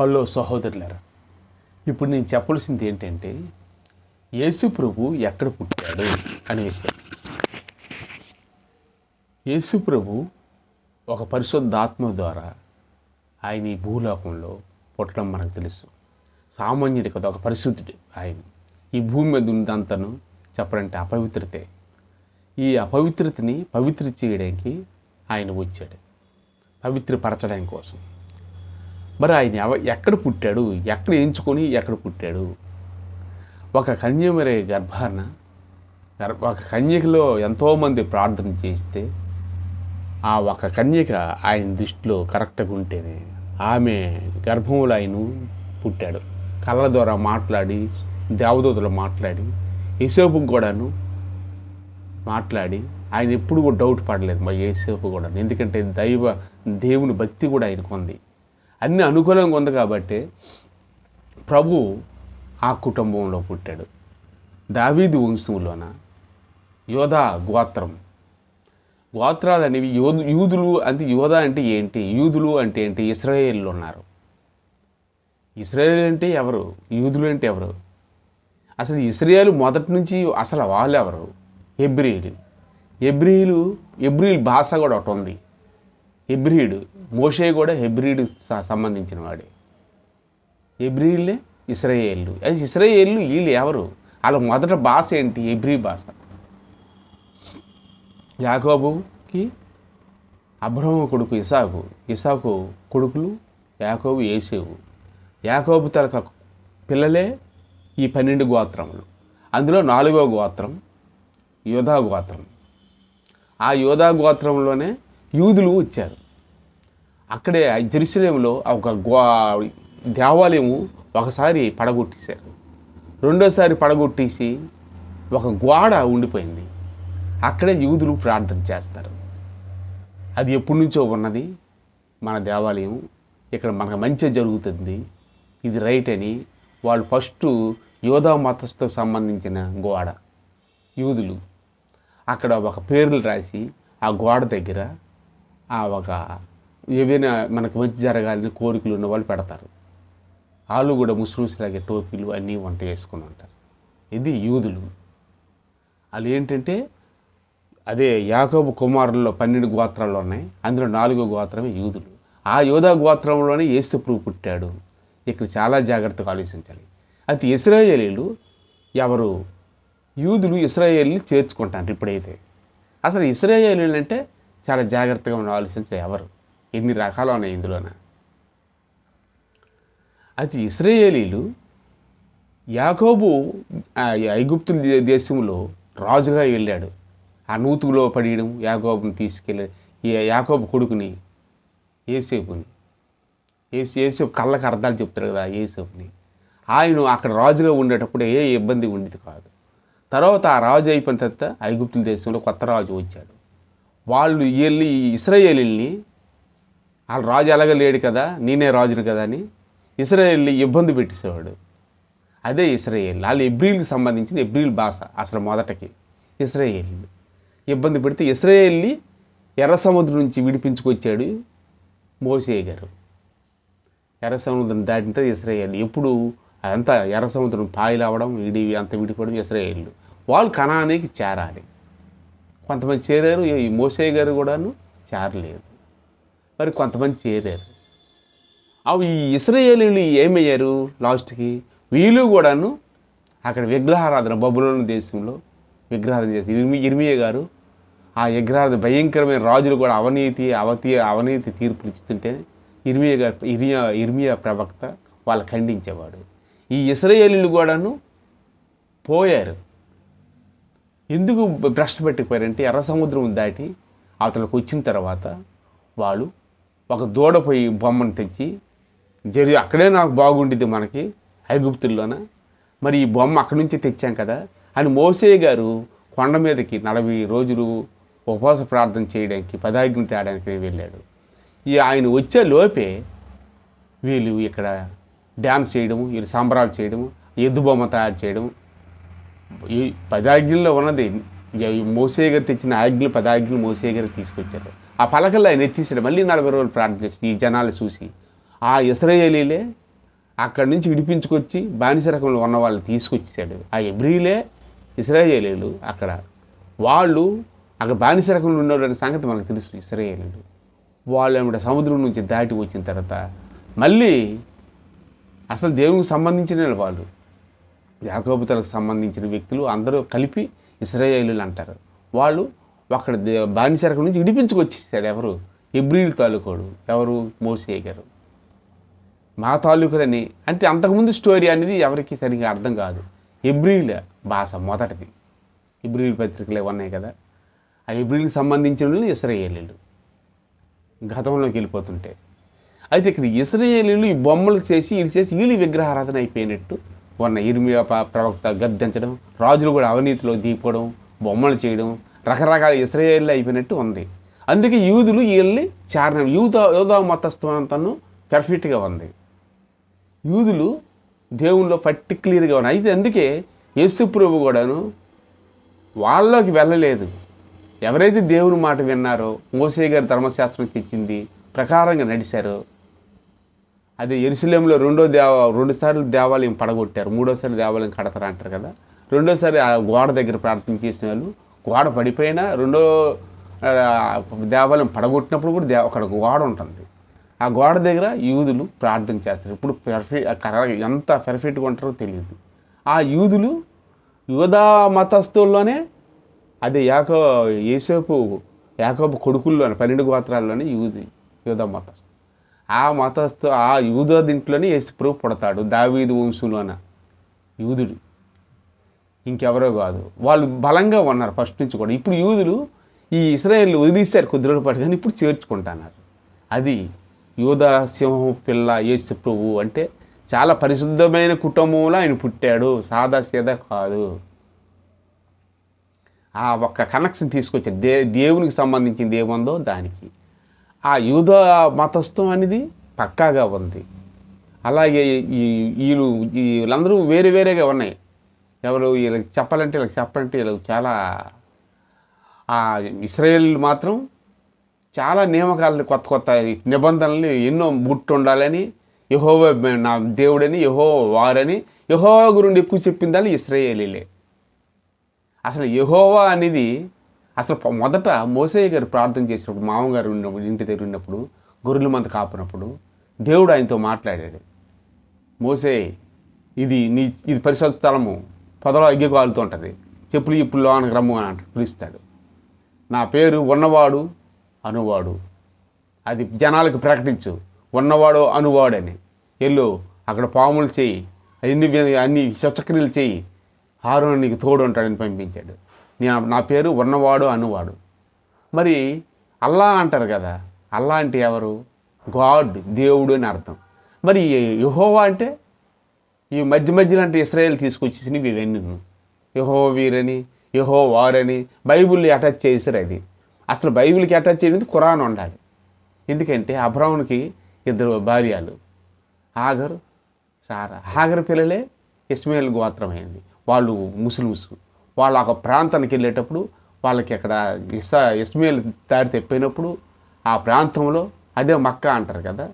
Hello సహోదరులారా ఇప్పుడు నేను చెప్పాల్సింది ఏంటంటే యేసు ప్రభు ఎక్కడ పుట్టాడు అనే విషయం. యేసు ప్రభు ఒక పరిశుద్ధాత్మ ద్వారా ఆయన ఈ భూలోకంలో పుట్టడం మనకు తెలుసు. సామాన్యుడి కదా ఒక పరిశుద్ధుడు ఆయన. ఈ భూమి మీద ఉన్నదంతను చెప్పడంటే అపవిత్రతే. ఈ అపవిత్రతని పవిత్ర చేయడానికి ఆయన వచ్చాడు. పవిత్రపరచడం కోసం. మరి ఆయన ఎవ ఎక్కడ పుట్టాడు? ఎక్కడ ఎంచుకొని ఎక్కడ పుట్టాడు? ఒక కన్య మరి గర్భాన గర్భ ఒక కన్యకలో ఎంతోమంది ప్రార్థన చేస్తే ఆ ఒక కన్యక ఆయన దృష్టిలో కరెక్ట్గా ఉంటేనే ఆమె గర్భంలో ఆయన పుట్టాడు. కళ్ళ ద్వారా మాట్లాడి దేవదూతలు మాట్లాడి యేసేపు కూడాను మాట్లాడి ఆయన ఎప్పుడు కూడా డౌట్ పడలేదు మా యేసేపు కూడా ఎందుకంటే దైవ దేవుని భక్తి కూడా ఆయనకు ఉంది అన్ని అనుకూలంగా ఉంది కాబట్టి ప్రభు ఆ కుటుంబంలో పుట్టాడు. దావీదు వంశంలోన యోధా గోత్రం. గోత్రాలు అనేవి యోధు యూదులు అంటే యోధా అంటే ఏంటి? యూదులు అంటే ఏంటి? ఇస్రాయేళ్ళు ఉన్నారు. ఇస్రాయేల్ అంటే ఎవరు? యూదులు అంటే ఎవరు? అసలు ఇస్రాయేల్ మొదటి నుంచి అసలు వాళ్ళు ఎవరు? ఎబ్రియులు ఎబ్రియులు ఎబ్రియుల్ భాష కూడా ఒకటి ఉంది. హెబ్రిడ్ మోషే కూడా హెబ్రిడ్ సంబంధించిన వాడే హెబ్రిడ్లే ఇస్రాయేళ్ళు అది ఇస్రాయేళ్ళు వీళ్ళు ఎవరు? వాళ్ళ మొదట భాష ఏంటి? హెబ్రీ భాష. యాకోబుకి అబ్రహం కొడుకు ఇసాకు. ఇసాకు కొడుకులు యాకోబు ఏసేవు యాకోబు తరక పిల్లలే ఈ పన్నెండు గోత్రములు. అందులో నాలుగో గోత్రం యోధా గోత్రం. ఆ యోధా గోత్రంలోనే యూదులు వచ్చారు. అక్కడే జెరూసలేంలో ఒక గో దేవాలయము ఒకసారి పడగొట్టేశారు. రెండోసారి పడగొట్టేసి ఒక గోడ ఉండిపోయింది. అక్కడే యూదులు ప్రార్థన చేస్తారు. అది ఎప్పటి నుంచో ఉన్నది. మన దేవాలయం ఇక్కడ మనకు మంచి జరుగుతుంది. ఇది రైట్ అని వాళ్ళు ఫస్ట్ యోధా మతస్థకు సంబంధించిన గోడ యూదులు. అక్కడ ఒక పేర్లు రాసి ఆ గోడ దగ్గర ఒక ఏవైనా మనకు మంచి జరగాలని కోరికలు ఉన్న వాళ్ళు పెడతారు. వాళ్ళు కూడా ముస్లిమ్స్ లాగే టోపీలు అన్నీ వంట చేసుకుని ఉంటారు. ఇది యూదులు. వాళ్ళు ఏంటంటే అదే యాకోబు కుమారుల్లో పన్నెండు గోత్రాలు ఉన్నాయి. అందులో నాలుగో గోత్రమే యూదులు. ఆ యోధా గోత్రంలోనే ఏసుప్రూ పుట్టాడు. ఇక్కడ చాలా జాగ్రత్తగా ఆలోచించాలి. అది ఇస్రాయేలీలు ఎవరు? యూదులు ఇస్రాయేల్ని చేర్చుకుంటారు ఇప్పుడైతే. అసలు ఇస్రాయేలీలు అంటే చాలా జాగ్రత్తగా ఉన్న ఆలోచించే ఎవరు? ఎన్ని రకాలు ఉన్నాయి ఇందులోన? అది ఇస్రాయేలీలు యాకోబు ఐగుప్తుల దేశంలో రాజుగా వెళ్ళాడు. ఆ నూతులో పడేయడం యాకోబుని తీసుకెళ్ళి యాకోబు కొడుకుని ఏసేపుని ఏసు ఏసేపు కళ్ళకి అర్థాలు చెప్తారు కదా ఏసేపుని ఆయన అక్కడ రాజుగా ఉండేటప్పుడు ఏ ఇబ్బంది ఉండేది కాదు. తర్వాత ఆ రాజు అయిపోయిన తర్వాత ఐగుప్తుల దేశంలో కొత్త రాజు వచ్చాడు. వాళ్ళు వెళ్ళి ఇస్రాయేలీల్ని వాళ్ళు రాజు ఎలాగ లేడు కదా నేనే రాజును కదా అని ఇస్రాయేల్ని ఇబ్బంది పెట్టేసేవాడు. అదే ఇస్రాయేల్ వాళ్ళు ఎబ్రిల్కి సంబంధించిన ఎబ్రిల్ భాష అసలు మొదటకి ఇస్రాయేల్ ఇబ్బంది పెడితే ఇస్రాయేల్ని ఎర్ర సముద్రం నుంచి విడిపించుకొచ్చాడు మోసే గారు. ఎర్ర సముద్రం దాటిన తర్వాత ఇస్రాయేల్ ఎప్పుడు అదంతా ఎర్ర సముద్రం పాయలు అవడం ఇడి అంత విడిపోవడం ఇస్రాయేళ్ళు వాళ్ళు కణానికి చేరాలి. కొంతమంది చేరారు ఈ మోసే గారు కూడాను చేరలేదు. మరి కొంతమంది చేరారు. అవి ఈ ఇస్రాయేలీలు ఏమయ్యారు లాస్ట్కి? వీళ్ళు కూడాను అక్కడ విగ్రహారాధన బబులోని దేశంలో విగ్రహారాధన చేసి ఇర్మి ఇర్మియ గారు ఆ విగ్రహారాధన భయంకరమైన రాజులు కూడా అవినీతి అవతి అవినీతి తీర్పులు ఇస్తుంటే ఇర్మియ గారు ఇర్మియా ఇర్మియా ప్రవక్త వాళ్ళు ఖండించేవాడు. ఈ ఇస్రాయేలీలు కూడాను పోయారు. ఎందుకు భ్రష్ట పెట్టిపోయారంటే ఎర్ర సముద్రం దాటి అతనికి వచ్చిన తర్వాత వాళ్ళు ఒక దూడపోయి బొమ్మను తెచ్చి జరి అక్కడే నాకు బాగుండిద్ది మనకి ఐగుప్తుల్లోన? మరి ఈ బొమ్మ అక్కడి నుంచి తెచ్చాం కదా అని మోసే గారు కొండ మీదకి నలభై రోజులు ఉపవాస ప్రార్థన చేయడానికి పదాగ్ని తేడానికి వెళ్ళాడు. ఈ ఆయన వచ్చే లోపే వీళ్ళు ఇక్కడ డ్యాన్స్ చేయడం వీళ్ళు సంబరాలు చేయడం ఎద్దు బొమ్మ తయారు చేయడం ఈ పదాజ్ఞల్లో ఉన్నది ఈ మోసే గారు తెచ్చిన ఆజ్ఞలు పదాజ్ఞలు మోసే గారు తీసుకొచ్చారు. ఆ పలకల్లో ఆయన ఎత్తేసాడు. మళ్ళీ నలభై రోజులు ప్రార్థన చేసి ఈ జనాలు చూసి ఆ ఇస్రాయేలీలే అక్కడి నుంచి విడిపించుకొచ్చి బానిస రకంలో ఉన్న వాళ్ళని తీసుకొచ్చేసాడు. ఆ ఎబ్రిలే ఇస్రాయేలీలు అక్కడ. వాళ్ళు అక్కడ బానిస రకంలో ఉన్నవాళ్ళ సంగతి మనకు తెలుసు ఇస్రాయేలీలు. వాళ్ళు ఏమిట సముద్రం నుంచి దాటి వచ్చిన తర్వాత మళ్ళీ అసలు దేవునికి సంబంధించిన వాళ్ళు యాకోబుతలకు సంబంధించిన వ్యక్తులు అందరూ కలిపి ఇస్రాయేలీలు అంటారు. వాళ్ళు అక్కడ దే- నుంచి విడిపించుకొచ్చేసాడు ఎవరు? ఎబ్రిల్ తాలూకోడు. ఎవరు? మోసే గారు. మా తాలూకులని అంతే అంతకుముందు స్టోరీ అనేది ఎవరికి సరిగ్గా అర్థం కాదు. ఎబ్రిల్ భాష మొదటిది. ఎబ్రిల్ పత్రికలు ఉన్నాయి కదా. ఆ ఎబ్రిల్కి సంబంధించిన వాళ్ళు ఇస్రాయేలీలు గతంలోకి వెళ్ళిపోతుంటే. అయితే ఇక్కడ ఇస్రాయేలీలు ఈ బొమ్మలు చేసి ఇది చేసి వీళ్ళు విగ్రహారాధన అయిపోయినట్టు ఉన్న ఇర్మియా ప్రవక్త గర్దించడం రాజులు కూడా అవినీతిలో దీపడం బొమ్మలు చేయడం రకరకాల ఇస్రాయేళ్ళు అయిపోయినట్టు ఉంది. అందుకే యూదులు వీళ్ళని చారణం యూద యూదా మతస్థం పెర్ఫెక్ట్గా ఉంది. యూదులు దేవుల్లో పర్టిక్యులర్గా ఉన్నాయి. అయితే అందుకే యేసు ప్రభు కూడాను వాళ్ళలోకి వెళ్ళలేదు. ఎవరైతే దేవుని మాట విన్నారో మోసే గారి ధర్మశాస్త్రం తెచ్చింది ప్రకారంగా నడిచారో అదే ఎరుసలేంలో రెండో దేవ రెండు సార్లు దేవాలయం పడగొట్టారు. మూడోసారి దేవాలయం కడతారు అంటారు కదా. రెండోసారి ఆ గోడ దగ్గర ప్రార్థన చేసిన వాళ్ళు గోడ పడిపోయినా రెండో దేవాలయం పడగొట్టినప్పుడు కూడా దే అక్కడ గోడ ఉంటుంది. ఆ గోడ దగ్గర యూదులు ప్రార్థన చేస్తారు. ఇప్పుడు పెర్ఫెక్ట్ ఎంత పెర్ఫెక్ట్గా ఉంటారో తెలియదు. ఆ యూదులు యూదా మతస్థుల్లోనే అదే యాకో ఏసేపు యాకోబు కొడుకుల్లోనే పన్నెండు గోత్రాల్లోనే యూది యూదా మతస్థు ఆ మతస్థు ఆ యూదా దీంట్లోనే యేసుప్రభు పుడతాడు దావీదు వంశంలోన యూదుడు. ఇంకెవరో కాదు. వాళ్ళు బలంగా ఉన్నారు ఫస్ట్ నుంచి కూడా. ఇప్పుడు యూదులు ఈ ఇస్రాయేల్ వదిలేశారు కొద్ది రోజుల పాటు కానీ ఇప్పుడు చేర్చుకుంటున్నారు. అది యూదా సింహం పిల్ల యేసు ప్రభు అంటే చాలా పరిశుద్ధమైన కుటుంబంలో ఆయన పుట్టాడు. సాదా సీదా కాదు. ఆ ఒక్క కనెక్షన్ తీసుకొచ్చాడు. దే దేవునికి సంబంధించింది ఏముందో దానికి. ఆ యూద మతస్థం అనేది పక్కాగా ఉంది. అలాగే ఈ వీళ్ళు వీళ్ళందరూ వేరే వేరేగా ఉన్నాయి. ఎవరు వీళ్ళకి చెప్పాలంటే వీళ్ళకి చెప్పాలంటే వీళ్ళకి చాలా ఇస్రాయేల్ మాత్రం చాలా నియామకాలని కొత్త కొత్త నిబంధనల్ని ఎన్నో బుట్టు ఉండాలని యహోవ నా దేవుడని యహో వారని యహోవా గురించి ఎక్కువ చెప్పిందని ఇస్రాయేలీలే. అసలు యహోవా అనేది అసలు మొదట మోసయ్య గారు ప్రార్థన చేసినప్పుడు మామగారు ఉన్నప్పుడు ఇంటి దగ్గర ఉన్నప్పుడు గొర్రెల మంద కాపునప్పుడు దేవుడు ఆయనతో మాట్లాడాడు. మోసే ఇది నీ ఇది పరిశుద్ధ స్థలము. పొదలో అగ్గి కాలుతూ ఉంటుంది. చెప్పులు ఇప్పుడు లోనకి రమ్ము అని అంటాడు పిలుస్తాడు. నా పేరు ఉన్నవాడు అనువాడు. అది జనాలకు ప్రకటించు. ఉన్నవాడు అనువాడని వెళ్ళు అక్కడ పాములు చేయి. అన్ని అన్ని స్వచ్ఛక్రియలు చేయి. హారుని నీకు తోడు ఉంటాడని పంపించాడు. నా పేరు ఉన్నవాడు అనువాడు. మరి అల్లా అంటారు కదా అల్లా అంటే ఎవరు? గాడ్ దేవుడు అని అర్థం. మరి యహోవా అంటే ఈ మధ్య మధ్యలో అంటే ఇస్రాయేల్ తీసుకొచ్చేసినవి ఇవన్నీ యహో వీరని యహో వారని బైబిల్ని అటాచ్ చేశారు అది. అసలు బైబిల్కి అటాచ్ చేయడానికి ఖురాన్ ఉండాలి. ఎందుకంటే అబ్రాహ్మణ్కి ఇద్దరు భార్యలు. ఆగరు సారా. ఆగర్ పిల్లలే ఇస్మాయిల్ గోత్రమైంది వాళ్ళు ముస్లిమ్స్. వాళ్ళు ఒక ప్రాంతానికి వెళ్ళేటప్పుడు వాళ్ళకి అక్కడ ఇస ఇస్మేల్ దారి తెప్పినప్పుడు ఆ ప్రాంతంలో అదే మక్కా అంటారు కదా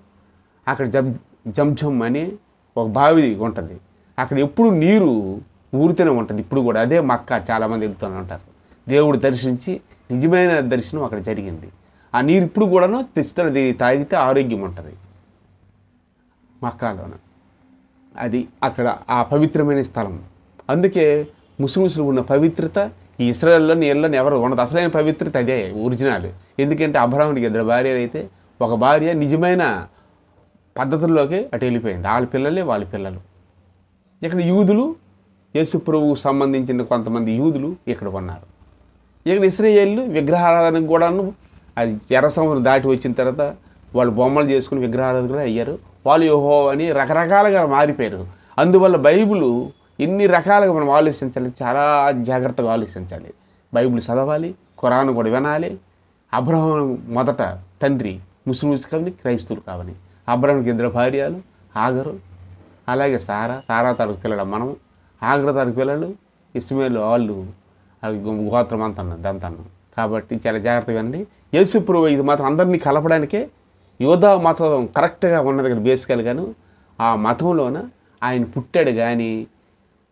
అక్కడ జం జంజం అని ఒక బావి ఉంటుంది. అక్కడ ఎప్పుడు నీరు ఊరితేనే ఉంటుంది. ఇప్పుడు కూడా అదే మక్క చాలామంది వెళ్తూనే ఉంటారు. దేవుడు దర్శించి నిజమైన దర్శనం అక్కడ జరిగింది. ఆ నీరు ఇప్పుడు కూడాను తెచ్చితే అది తాగితే ఆరోగ్యం ఉంటుంది. మక్కాలోన. అది అక్కడ ఆ పవిత్రమైన స్థలం. అందుకే ముస్లిమ్స్లో ఉన్న పవిత్రత ఈ ఇస్రాయల్లో నీళ్ళని ఎవరు ఉండదు అసలైన పవిత్రత అదే ఒరిజినల్. ఎందుకంటే అబ్రాహ్మణికి ఇద్దరు భార్యలు అయితే ఒక భార్య నిజమైన పద్ధతుల్లోకి అటు వెళ్ళిపోయింది. వాళ్ళ పిల్లలే వాళ్ళ పిల్లలు. ఇక్కడ యూదులు యేసు ప్రభువుకు సంబంధించిన కొంతమంది యూదులు ఇక్కడ ఉన్నారు. ఇక్కడ ఇస్రాయేళ్ళు విగ్రహారాధనకు కూడాను అది ఎర్ర సముద్రం దాటి వచ్చిన తర్వాత వాళ్ళు బొమ్మలు చేసుకుని విగ్రహారాధన కూడా అయ్యారు. వాళ్ళు యోహో అని రకరకాలుగా మారిపోయారు. అందువల్ల బైబులు ఇన్ని రకాలుగా మనం ఆలోచించాలి చాలా జాగ్రత్తగా ఆలోచించాలి. బైబిల్ చదవాలి ఖురాన్ కూడా వినాలి. అబ్రహం మొదట తండ్రి ముస్లిమ్స్ కావని క్రైస్తువులు కావని అబ్రహంకి ఇద్దరు భార్యలు ఆగరు. అలాగే సారా సారా తరకు పిల్లలు మనం ఆగ్ర తరకు పిల్లలు ఇస్మాయిల్ వాళ్ళు గోత్రం అంత దంతన్నం కాబట్టి చాలా జాగ్రత్తగా అండి యేసు ప్రభు ఇది మాత్రం అందరినీ కలపడానికే యోధా మతం కరెక్ట్గా ఉన్న దగ్గర బేసికల్ బేసికల్గాను ఆ మతంలోన ఆయన పుట్టాడు కానీ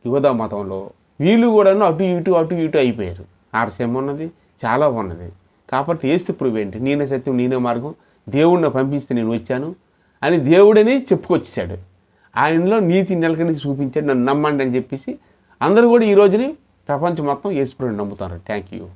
యువత మతంలో వీళ్ళు కూడాను అటు ఇటు అటు ఇటు అయిపోయారు. ఆర్సీఎం ఉన్నది చాలా ఉన్నది. కాబట్టి ఏసు ఏంటి? నేనే సత్యం నేనే మార్గం దేవుడిని పంపిస్తే నేను వచ్చాను అని దేవుడని చెప్పుకొచ్చేసాడు ఆయనలో నీతి నెలకని చూపించాడు నన్ను నమ్మండి అని చెప్పేసి అందరూ కూడా ఈ రోజుని ప్రపంచం మొత్తం యేసు నమ్ముతారు. Thank you